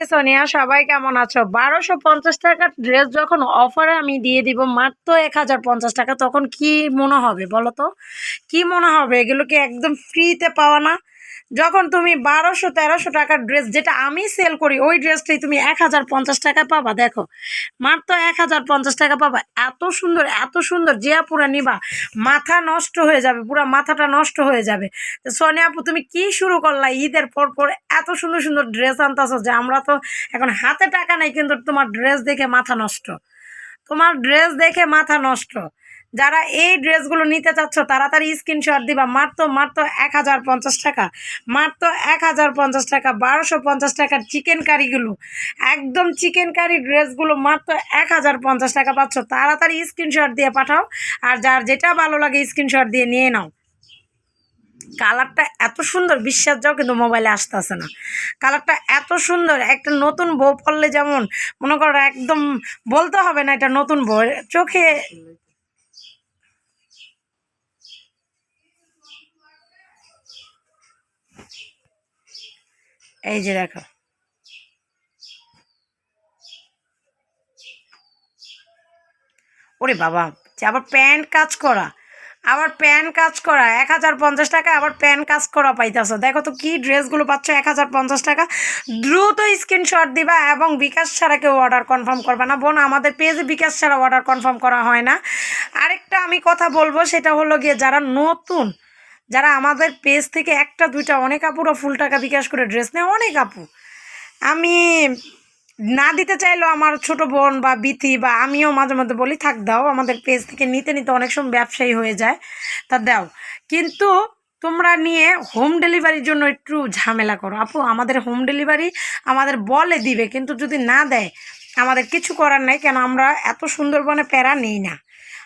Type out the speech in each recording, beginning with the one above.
সোনিয়া, সবাই কেমন আছো? বারোশো পঞ্চাশ টাকার ড্রেস যখন অফারে আমি দিয়ে দিব, মাত্র এক হাজার পঞ্চাশ টাকা, তখন কি মনে হবে বলো তো? কি মনে হবে? এগুলো কি একদম ফ্রিতে পাওয়া না? যখন তুমি বারোশো, তেরোশো টাকার ড্রেস যেটা আমি সেল করি, ওই ড্রেসটাই তুমি এক হাজার পঞ্চাশ টাকায় পাবা, দেখো। মাত্র এক হাজার পঞ্চাশ টাকা পাবা। এত সুন্দর এত সুন্দর, যে পুরা নিবা, মাথা নষ্ট হয়ে যাবে, পুরো মাথাটা নষ্ট হয়ে যাবে। সোনিয়া আপু, তুমি কি শুরু করলা ঈদের পর পর? এত সুন্দর সুন্দর ড্রেস আনতেছো যে আমরা তো এখন হাতে টাকা নেই, কিন্তু তোমার ড্রেস দেখে মাথা নষ্ট। তোমার ড্রেস দেখে মাথা নষ্ট। যারা এই ড্রেসগুলো নিতে চাচ্ছ, তাড়াতাড়ি স্ক্রিনশট দিবা। মাত্র মাত্র এক হাজার পঞ্চাশ টাকা। মাত্র এক হাজার পঞ্চাশ টাকা, বারোশো পঞ্চাশ টাকার চিকেন কারিগুলো একদম চিকেন কারি ড্রেসগুলো মাত্র এক হাজার পঞ্চাশ টাকা পাচ্ছ। তাড়াতাড়ি স্ক্রিনশট দিয়ে পাঠাও আর যার যেটা ভালো লাগে স্ক্রিনশট দিয়ে নিয়ে নাও। কালারটা এত সুন্দর বিশ্বাস যাও কিন্তু মোবাইলে আসতেছে না। কালারটা এত সুন্দর, একটা নতুন বউ পড়লে যেমন, মনে করো একদম বলতে হবে না এটা নতুন বউ, চোখে এই যে দেখো। ওরে বাবা, যে আবার প্যান্ট কাজ করা, আবার প্যান্ট কাজ করা, এক হাজার পঞ্চাশ টাকা আবার প্যান্ট কাজ করা পাইতেছো। দেখো তো কী ড্রেসগুলো পাচ্ছ, এক হাজার পঞ্চাশ টাকা। দ্রুত স্ক্রিনশট দিবা এবং বিকাশ ছাড়া কেউ অর্ডার কনফার্ম করবে না। বোন, আমাদের পেজে বিকাশ ছাড়া অর্ডার কনফার্ম করা হয় না। আরেকটা আমি কথা বলব, সেটা হলো গিয়ে যারা নতুন যারা আমাদের পেজ থেকে একটা, দুইটা, অনেক আপুরা ফুল টাকা বিকাশ করে ড্রেস নেয়, অনেক আপু। আমি না দিতে চাইলেও আমার ছোট বোন বা বিথি বা আমিও মাঝে মধ্যে বলি, থাক, দাও, আমাদের পেজ থেকে নিতে নিতে অনেক সময় ব্যবসায়ী হয়ে যায়, তা দাও। কিন্তু তোমরা নিয়ে হোম ডেলিভারির জন্য একটু ঝামেলা করো। আপু, আমাদের হোম ডেলিভারি আমাদের বলে দিবে, কিন্তু যদি না দেয়, আমাদের কিছু করার নাই, কেন আমরা এত সুন্দরবনে প্যারা নেই না।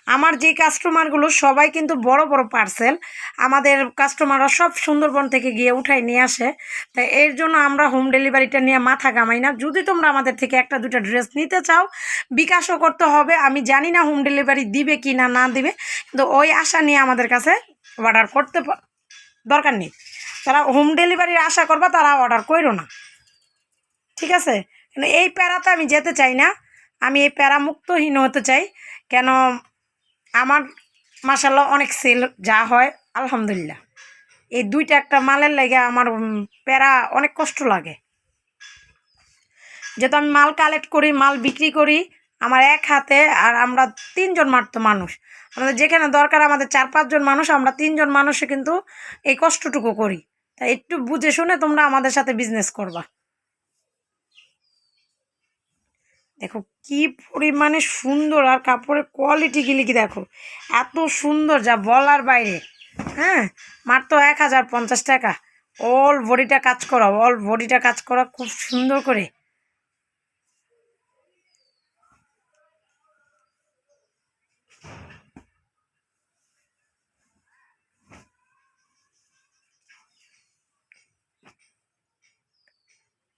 আমার যে কাস্টমারগুলো সবাই কিন্তু বড় বড় পার্সেল আমাদের কাস্টমাররা সব সুন্দরবন থেকে গিয়ে উঠাই নিয়ে আসে। তাই এর জন্য আমরা হোম ডেলিভারিটা নিয়ে মাথা কামাই না। যদি তোমরা আমাদের থেকে একটা দুটো ড্রেস নিতে চাও, বিকাশও করতে হবে। আমি জানি না হোম ডেলিভারি দিবে কি না না দিবে। কিন্তু ওই আশা নিয়ে আমাদের কাছে অর্ডার করতে দরকার নেই। তারা হোম ডেলিভারির আশা করবা, তারা অর্ডার করো না। ঠিক আছে? এই প্যারাতে আমি যেতে চাই না। আমি এই প্যারা মুক্তহীন হতে চাই। কেন আমার মাসাল্লাহ অনেক সেল যা হয়, আলহামদুলিল্লাহ। এই দুইটা একটা মালের লাগে আমার প্যারা অনেক কষ্ট লাগে। যেহেতু আমি মাল কালেক্ট করি, মাল বিক্রি করি, আমার এক হাতে আর আমরা তিনজন মাত্র মানুষ। আমাদের যেখানে দরকার, আমাদের চার পাঁচজন মানুষ, আমরা তিনজন মানুষে কিন্তু এই কষ্টটুকু করি। তাই একটু বুঝে শুনে তোমরা আমাদের সাথে বিজনেস করবা। দেখো কি পরিমাণে সুন্দর আর কাপড়ের কোয়ালিটি গিলি কি দেখো। এত সুন্দর যা বলার বাইরে। হ্যাঁ? মাত্র এক হাজার পঞ্চাশ টাকা। অল বডিটা কাজ করা অল বডিটা কাজ করা খুব সুন্দর করে।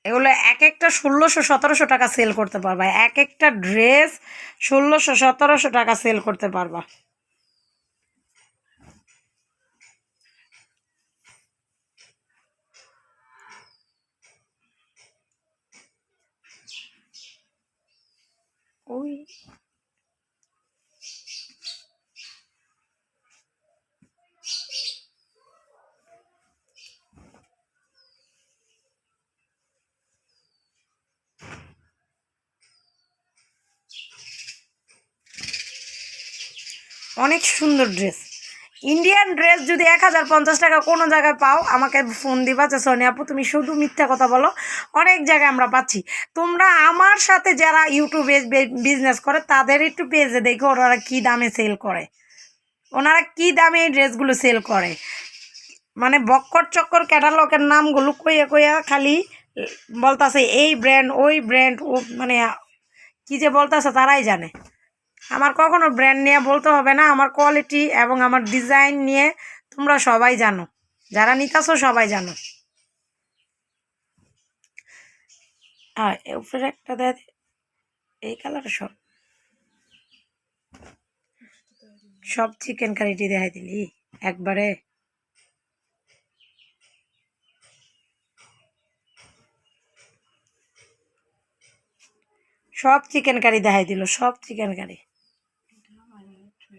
এগুলো এক একটা ষোলোশো, সতেরোশো টাকা সেল করতে পারবা। এক একটা ড্রেস ষোলোশো, সতেরোশো টাকা সেল করতে পারবা। অনেক সুন্দর ড্রেস ইন্ডিয়ান ড্রেস যদি এক হাজার পঞ্চাশ টাকা কোনো জায়গায় পাও, আমাকে ফোন দিবা যে সোনিয়া আপু, তুমি শুধু মিথ্যা কথা বলো। অনেক জায়গায় আমরা পাচ্ছি। তোমরা আমার সাথে যারা ইউটিউবে বিজনেস করে, তাদের একটু পেজে দেখো ওনারা কী দামে সেল করে। ওনারা কী দামে এই ড্রেসগুলো সেল করে। মানে বক্কর চক্কর ক্যাটালগের নামগুলো কইয়া কইয়া খালি বলতাছে, এই ব্র্যান্ড ওই ব্র্যান্ড ও মানে কী যে বলতাছে তারাই জানে। আমার কখনো ব্র্যান্ড নিয়ে বলতে হবে না, আমার কোয়ালিটি এবং আমার ডিজাইন নিয়ে তোমরা সবাই জানো। যারা নিতাছো সবাই জানো। আর উপরে একটা দেয়। এই কালার সব। সব চিকেন কারিটি দেখাই দিলি, একবারে। সব চিকেন কারি দেখাই দিল, সব চিকেন কারি হুম তুই